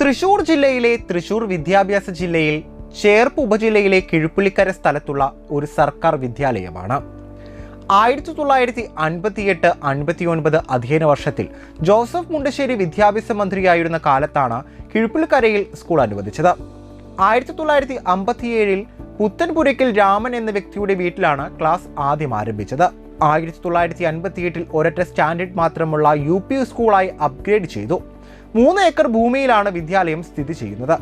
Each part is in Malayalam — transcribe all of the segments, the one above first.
തൃശൂർ ജില്ലയിലെ തൃശൂർ വിദ്യാഭ്യാസ ജില്ലയിൽ ചേർപ്പ് ഉപജില്ലയിലെ കിഴുപ്പുള്ളിക്കര സ്ഥലത്തുള്ള ഒരു സർക്കാർ വിദ്യാലയമാണ്. ആയിരത്തി തൊള്ളായിരത്തി അൻപത്തിയെട്ട് അൻപത്തിയൊൻപത് അധ്യയന വർഷത്തിൽ ജോസഫ് മുണ്ടശ്ശേരി വിദ്യാഭ്യാസ മന്ത്രിയായിരുന്ന കാലത്താണ് കിഴുപ്പുള്ളിക്കരയിൽ സ്കൂൾ അനുവദിച്ചത്. ആയിരത്തി തൊള്ളായിരത്തി അമ്പത്തിയേഴിൽ പുത്തൻപുരയ്ക്കൽ രാമൻ എന്ന വ്യക്തിയുടെ വീട്ടിലാണ് ക്ലാസ് ആദ്യം ആരംഭിച്ചത്. ആയിരത്തി തൊള്ളായിരത്തി അൻപത്തിയെട്ടിൽ ഒരൊറ്റ സ്റ്റാൻഡേർഡ് മാത്രമുള്ള യു പി സ്കൂളായി അപ്ഗ്രേഡ് ചെയ്തു. മൂന്ന് ഏക്കർ ഭൂമിയിലാണ് വിദ്യാലയം സ്ഥിതി ചെയ്യുന്നത്.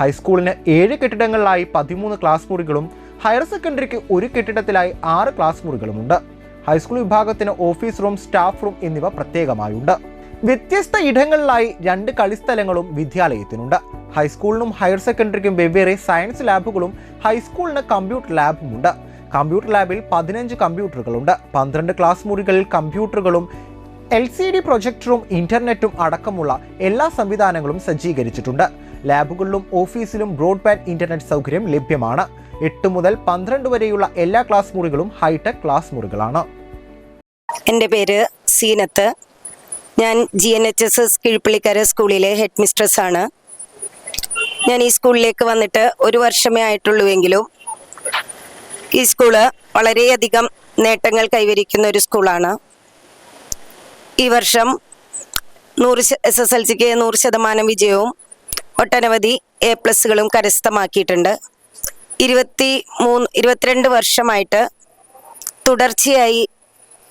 ഹൈസ്കൂളിന് ഏഴ് കെട്ടിടങ്ങളിലായി പതിമൂന്ന് ക്ലാസ് മുറികളും ഹയർ സെക്കൻഡറിക്ക് ഒരു കെട്ടിടത്തിലായി ആറ് ക്ലാസ് മുറികളുമുണ്ട്. ഹൈസ്കൂൾ വിഭാഗത്തിന് ഓഫീസ് റൂം സ്റ്റാഫ് റൂം എന്നിവ പ്രത്യേകമായുണ്ട്. വ്യത്യസ്ത ഇടങ്ങളിലായി രണ്ട് കളിസ്ഥലങ്ങളും വിദ്യാലയത്തിനുണ്ട്. ഹൈസ്കൂളിനും ഹയർ സെക്കൻഡറിക്കും വെവ്വേറെ സയൻസ് ലാബുകളും ഹൈസ്കൂളിന് കമ്പ്യൂട്ടർ ലാബുമുണ്ട്. കമ്പ്യൂട്ടർ ലാബിൽ പതിനഞ്ച് കമ്പ്യൂട്ടറുകളുണ്ട്. പന്ത്രണ്ട് ക്ലാസ് മുറികളിൽ കമ്പ്യൂട്ടറുകളും എൽ സി ഡി പ്രൊജക്ടറും ഇന്റർനെറ്റും അടക്കമുള്ള എല്ലാ സംവിധാനങ്ങളും സജ്ജീകരിച്ചിട്ടുണ്ട്. ലാബുകളിലും ഓഫീസിലും ബ്രോഡ്ബാൻഡ് ഇന്റർനെറ്റ് സൗകര്യം ലഭ്യമാണ്. എട്ട് മുതൽ പന്ത്രണ്ട് വരെയുള്ള എല്ലാ ക്ലാസ് മുറികളും ഹൈടെക് ക്ലാസ് മുറികളാണ്. എന്റെ പേര് സീനത്ത്. ഞാൻ G N H S S Kizhuppillikkara സ്കൂളിലെ ഹെഡ് മിസ്ട്രസ് ആണ് ഞാൻ ഈ സ്കൂളിലേക്ക് വന്നിട്ട് ഒരു വർഷമേ ആയിട്ടുള്ളൂവെങ്കിലും ഈ സ്കൂൾ വളരെയധികം നേട്ടങ്ങൾ കൈവരിക്കുന്ന ഒരു സ്കൂളാണ്. ഈ വർഷം നൂറ് എസ് എസ് എൽ സിക്ക് നൂറ് ശതമാനം വിജയവും ഒട്ടനവധി എ പ്ലസുകളും കരസ്ഥമാക്കിയിട്ടുണ്ട്. ഇരുപത്തി മൂന്ന് ഇരുപത്തിരണ്ട് വർഷമായിട്ട് തുടർച്ചയായി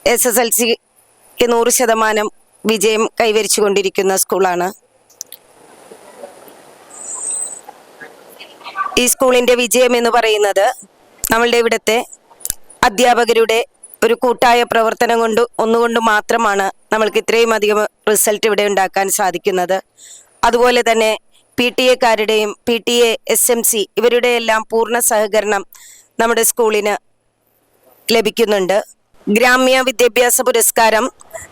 എസ് എസ് എൽ സിക്ക് നൂറ് ശതമാനം വിജയം കൈവരിച്ചു കൊണ്ടിരിക്കുന്ന സ്കൂളാണ്. ഈ സ്കൂളിന്റെ വിജയം എന്ന് പറയുന്നത് നമ്മളുടെ ഇവിടുത്തെ അധ്യാപകരുടെ ഒരു കൂട്ടായ പ്രവർത്തനം കൊണ്ട് ഒന്നുകൊണ്ട് മാത്രമാണ് നമ്മൾക്ക് ഇത്രയും അധികം റിസൾട്ട് ഇവിടെ ഉണ്ടാക്കാൻ സാധിക്കുന്നത്. അതുപോലെ തന്നെ P T എക്കാരുടെയും P T A S M C ഇവരുടെ എല്ലാം പൂർണ സഹകരണം നമ്മുടെ സ്കൂളിന് ലഭിക്കുന്നുണ്ട്. ഗ്രാമ്യ വിദ്യാഭ്യാസ പുരസ്കാരം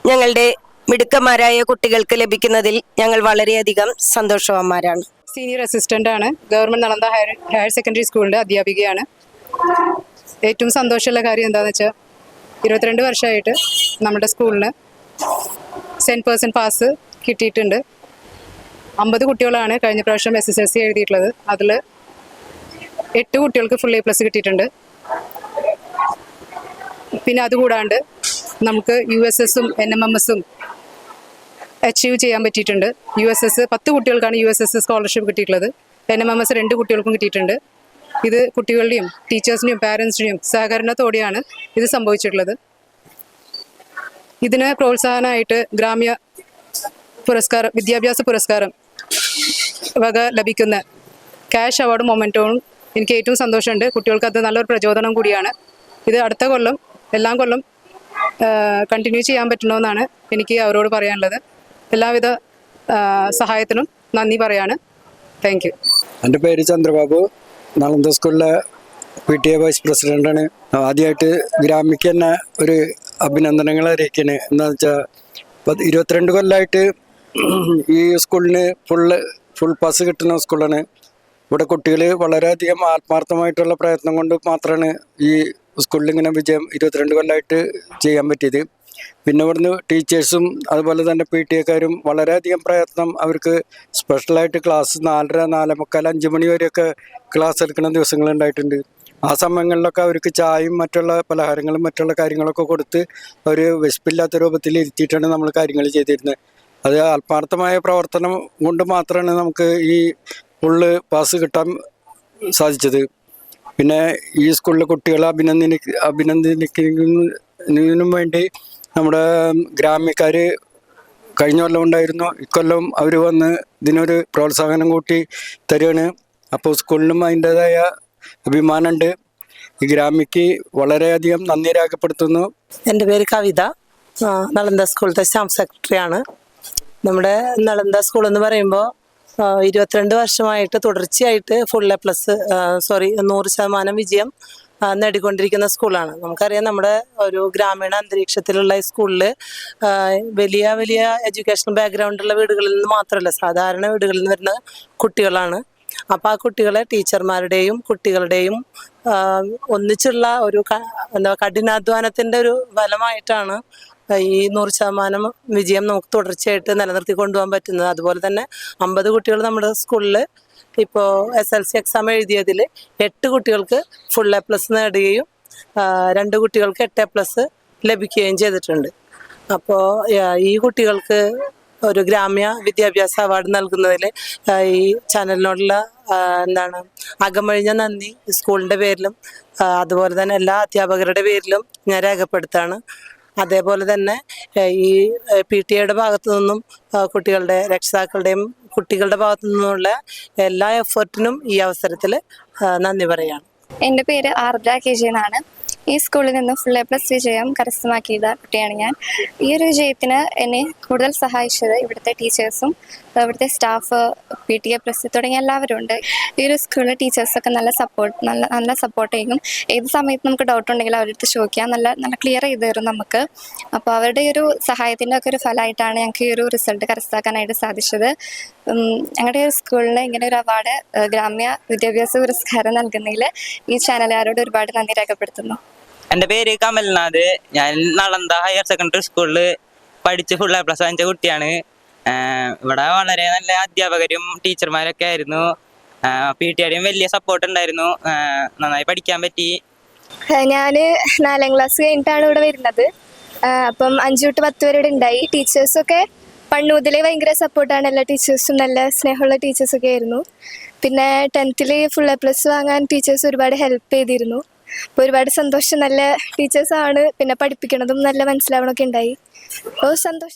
ഞങ്ങളുടെ മിടുക്കന്മാരായ കുട്ടികൾക്ക് ലഭിക്കുന്നതിൽ ഞങ്ങൾ വളരെയധികം സന്തോഷവാന്മാരാണ്. സീനിയർ അസിസ്റ്റന്റ് ആണ്. Government Nalanda higher higher secondary സ്കൂളിന്റെ അധ്യാപികയാണ്. ഏറ്റവും സന്തോഷമുള്ള കാര്യം എന്താണെന്ന് വെച്ചാൽ ഇരുപത്തിരണ്ട് വർഷമായിട്ട് നമ്മുടെ സ്കൂളിന് സെന്റ് പേഴ്സൺ പാസ് കിട്ടിയിട്ടുണ്ട്. അമ്പത് കുട്ടികളാണ് കഴിഞ്ഞ പ്രാവശ്യം എസ് എസ് എൽ സി എഴുതിയിട്ടുള്ളത്. അതിൽ എട്ട് കുട്ടികൾക്ക് ഫുൾ എ പ്ലസ് കിട്ടിയിട്ടുണ്ട്. പിന്നെ അതുകൂടാണ്ട് നമുക്ക് യു എസ് എസും എൻ എം എം എസും അച്ചീവ് ചെയ്യാൻ പറ്റിയിട്ടുണ്ട്. യു എസ് എസ് പത്ത് കുട്ടികൾക്കാണ് യു എസ് എസ് സ്കോളർഷിപ്പ് കിട്ടിയിട്ടുള്ളത്. എൻ എം എം എസ് രണ്ട് കുട്ടികൾക്കും കിട്ടിയിട്ടുണ്ട്. ഇത് കുട്ടികളുടെയും ടീച്ചേഴ്സിന്റെയും പാരൻസിന്റെയും സഹകരണത്തോടെയാണ് ഇത് സംഭവിച്ചിട്ടുള്ളത്. ഇതിന് പ്രോത്സാഹനമായിട്ട് ഗ്രാമ്യ പുരസ്കാരം വിദ്യാഭ്യാസ പുരസ്കാരം വക ലഭിക്കുന്ന ക്യാഷ് അവാർഡ് മൊമെന്റോവും എനിക്ക് ഏറ്റവും സന്തോഷമുണ്ട്. കുട്ടികൾക്ക് അത് നല്ലൊരു പ്രചോദനം കൂടിയാണ്. ഇത് അടുത്ത കൊല്ലം എല്ലാം കൊല്ലം കണ്ടിന്യൂ ചെയ്യാൻ പറ്റണമെന്നാണ് എനിക്ക് അവരോട് പറയാനുള്ളത്. എല്ലാവിധ സഹായത്തിനും നന്ദി പറയാണ്. താങ്ക് യു എന്റെ പേര് ചന്ദ്രബാബു. നളന്ദ സ്കൂളിലെ പി ടി എ വൈസ് പ്രസിഡന്റാണ് ആദ്യമായിട്ട് ഗ്രാമിക്ക് തന്നെ ഒരു അഭിനന്ദനങ്ങൾ അറിയിക്കണേ. എന്താണെന്ന് വെച്ചാൽ പത്ത് ഇരുപത്തിരണ്ട് കൊല്ലമായിട്ട് ഈ സ്കൂളിന് ഫുള്ള് ഫുൾ പാസ് കിട്ടുന്ന സ്കൂളാണ്. ഇവിടെ കുട്ടികൾ വളരെയധികം ആത്മാർത്ഥമായിട്ടുള്ള പ്രയത്നം കൊണ്ട് മാത്രമാണ് ഈ സ്കൂളിൽ ഇങ്ങനെ വിജയം ഇരുപത്തിരണ്ട് കൊല്ലമായിട്ട് ചെയ്യാൻ പറ്റിയത്. പിന്നെ ഇവിടുന്ന് ടീച്ചേഴ്സും അതുപോലെ തന്നെ പി ടി എക്കാരും വളരെയധികം പ്രയത്നം അവർക്ക് സ്പെഷ്യലായിട്ട് ക്ലാസ് നാലര നാല മുക്കാൽ അഞ്ച് മണി വരെയൊക്കെ ക്ലാസ് എടുക്കുന്ന ദിവസങ്ങളുണ്ടായിട്ടുണ്ട് ആ സമയങ്ങളിലൊക്കെ അവർക്ക് ചായയും മറ്റുള്ള പലഹാരങ്ങളും മറ്റുള്ള കാര്യങ്ങളൊക്കെ കൊടുത്ത് അവർ വിശപ്പില്ലാത്ത രൂപത്തിൽ ഇരുത്തിയിട്ടാണ് നമ്മൾ കാര്യങ്ങൾ ചെയ്തിരുന്നത്. അത് ആത്മാർത്ഥമായ പ്രവർത്തനം കൊണ്ട് മാത്രമാണ് നമുക്ക് ഈ ഫുള്ള് പാസ് കിട്ടാൻ സാധിച്ചത്. പിന്നെ ഈ സ്കൂളിലെ കുട്ടികളെ അഭിനന്ദന അഭിനന്ദിക്കുന്നതിനും വേണ്ടി നമ്മുടെ ഗ്രാമ്യക്കാർ കഴിഞ്ഞ കൊല്ലം ഉണ്ടായിരുന്നു. ഇക്കൊല്ലം അവർ വന്ന് ഇതിനൊരു പ്രോത്സാഹനം കൂട്ടി തരികയാണ് അപ്പോൾ സ്കൂളിനും അതിന്റെതായ അഭിമാനമുണ്ട്. ഈ ഗ്രാമ്യക്ക് വളരെയധികം നന്ദി രേഖപ്പെടുത്തുന്നു. എന്റെ പേര് കവിത. നളന്ദ സ്കൂളിലത്തെ സ്റ്റാഫ് സെക്രട്ടറിയാണ് നമ്മുടെ നളന്ദ സ്കൂൾ എന്ന് പറയുമ്പോൾ ഇരുപത്തിരണ്ട് വർഷമായിട്ട് തുടർച്ചയായിട്ട് ഫുൾ എ പ്ലസ് സോറി നൂറ് ശതമാനം വിജയം നേടിക്കൊണ്ടിരിക്കുന്ന സ്കൂളാണ്. നമുക്കറിയാം നമ്മുടെ ഒരു ഗ്രാമീണ അന്തരീക്ഷത്തിലുള്ള ഈ സ്കൂളിൽ വലിയ വലിയ എഡ്യൂക്കേഷൻ ബാക്ക്ഗ്രൗണ്ടുള്ള വീടുകളിൽ നിന്ന് മാത്രമല്ല സാധാരണ വീടുകളിൽ നിന്ന് വരുന്ന കുട്ടികളാണ്. അപ്പം ആ കുട്ടികളെ ടീച്ചർമാരുടെയും കുട്ടികളുടെയും ഒന്നിച്ചുള്ള ഒരു എന്താ കഠിനാധ്വാനത്തിന്റെ ഒരു ഫലമായിട്ടാണ് ഈ നൂറ് ശതമാനം വിജയം നമുക്ക് തുടർച്ചയായിട്ട് നിലനിർത്തി കൊണ്ടുപോകാൻ പറ്റുന്നത്. അതുപോലെ തന്നെ അമ്പത് കുട്ടികൾ നമ്മുടെ സ്കൂളിൽ ഇപ്പോൾ എസ് എൽ സി എക്സാം എഴുതിയതിൽ എട്ട് കുട്ടികൾക്ക് ഫുൾ എ പ്ലസ് നേടുകയും രണ്ട് കുട്ടികൾക്ക് എട്ട് എ പ്ലസ് ലഭിക്കുകയും ചെയ്തിട്ടുണ്ട്. അപ്പോൾ ഈ കുട്ടികൾക്ക് ഒരു ഗ്രാമ്യ വിദ്യാഭ്യാസ അവാർഡ് നൽകുന്നതിൽ ഈ ചാനലിനോടുള്ള എന്താണ് അകമഴിഞ്ഞ നന്ദി സ്കൂളിന്റെ പേരിലും അതുപോലെ തന്നെ എല്ലാ അധ്യാപകരുടെ പേരിലും ഞാൻ രേഖപ്പെടുത്താണ്. അതേപോലെ തന്നെ ഈ പി ടി എയുടെ ഭാഗത്തു നിന്നും കുട്ടികളുടെ രക്ഷിതാക്കളുടെയും കുട്ടികളുടെ ഭാഗത്തു നിന്നുമുള്ള എല്ലാ എഫേർട്ടിനും ഈ അവസരത്തിൽ നന്ദി പറയാണ് എന്റെ പേര് ആർദ്ര കെ ജി എന്നാണ്. ഈ സ്കൂളിൽ നിന്ന് ഫുൾ എ പ്ലസ് വിജയം കരസ്ഥമാക്കിയത് കുട്ടിയാണ് ഞാൻ. ഈ ഒരു വിജയത്തിന് എന്നെ കൂടുതൽ സഹായിച്ചത് ഇവിടുത്തെ ടീച്ചേഴ്സും ഇവിടുത്തെ staff P T A plus തുടങ്ങിയ എല്ലാവരും ഉണ്ട്. ഈ ഒരു സ്കൂളിലെ ടീച്ചേഴ്സൊക്കെ നല്ല സപ്പോർട്ട് നല്ല നല്ല സപ്പോർട്ട് ചെയ്യും. ഏത് സമയത്ത് നമുക്ക് ഡൗട്ട് ഉണ്ടെങ്കിൽ അവരടുത്ത് ചോദിക്കാം. നല്ല നല്ല ക്ലിയർ ചെയ്ത് തരും നമുക്ക്. അപ്പോൾ അവരുടെ ഒരു സഹായത്തിന്റെ ഒക്കെ ഒരു ഫലമായിട്ടാണ് ഞങ്ങൾക്ക് ഈ ഒരു റിസൾട്ട് കരസ്ഥാക്കാനായിട്ട് സാധിച്ചത്. ഞങ്ങളുടെ ഒരു സ്കൂളിന് ഇങ്ങനെ ഒരു അവാർഡ് ഗ്രാമ്യ വിദ്യാഭ്യാസ പുരസ്കാരം നൽകുന്നതിൽ ഈ ചാനലുകാരോട് ഒരുപാട് നന്ദി രേഖപ്പെടുത്തുന്നു. എന്റെ പേര് കമൽനാഥ്. ഞാൻ നളന്ത ഹയർ സെക്കൻഡറി സ്കൂളിൽ പഠിച്ച് ഫുൾ എ പ്ലസ് വാങ്ങിച്ച കുട്ടിയാണ്. ഇവിടെ വളരെ നല്ല അധ്യാപകരും ടീച്ചർമാരൊക്കെ ആയിരുന്നു. പി ടി ആരുടെയും വലിയ സപ്പോർട്ട് ഉണ്ടായിരുന്നു. നന്നായി പഠിക്കാൻ പറ്റി. ഞാൻ നാലാം ക്ലാസ് കഴിഞ്ഞിട്ടാണ് ഇവിടെ വരുന്നത്. അപ്പം അഞ്ചു തൊട്ട് പത്ത് വരെ ഇവിടെ ഉണ്ടായി. ടീച്ചേഴ്സൊക്കെ മുതലേ ഭയങ്കര സപ്പോർട്ടാണ് എല്ലാ ടീച്ചേഴ്സും നല്ല സ്നേഹമുള്ള ടീച്ചേഴ്സൊക്കെ ആയിരുന്നു. പിന്നെ ടെൻത്തിൽ ഫുൾ എ പ്ലസ് വാങ്ങാൻ ടീച്ചേഴ്സ് ഒരുപാട് ഹെൽപ്പ് ചെയ്തിരുന്നു. അപ്പോൾ ഒരുപാട് സന്തോഷം. നല്ല ടീച്ചേഴ്സാണ് പിന്നെ പഠിപ്പിക്കണതും നല്ല മനസ്സിലാവണമൊക്കെ ഉണ്ടായി. അപ്പോൾ സന്തോഷം.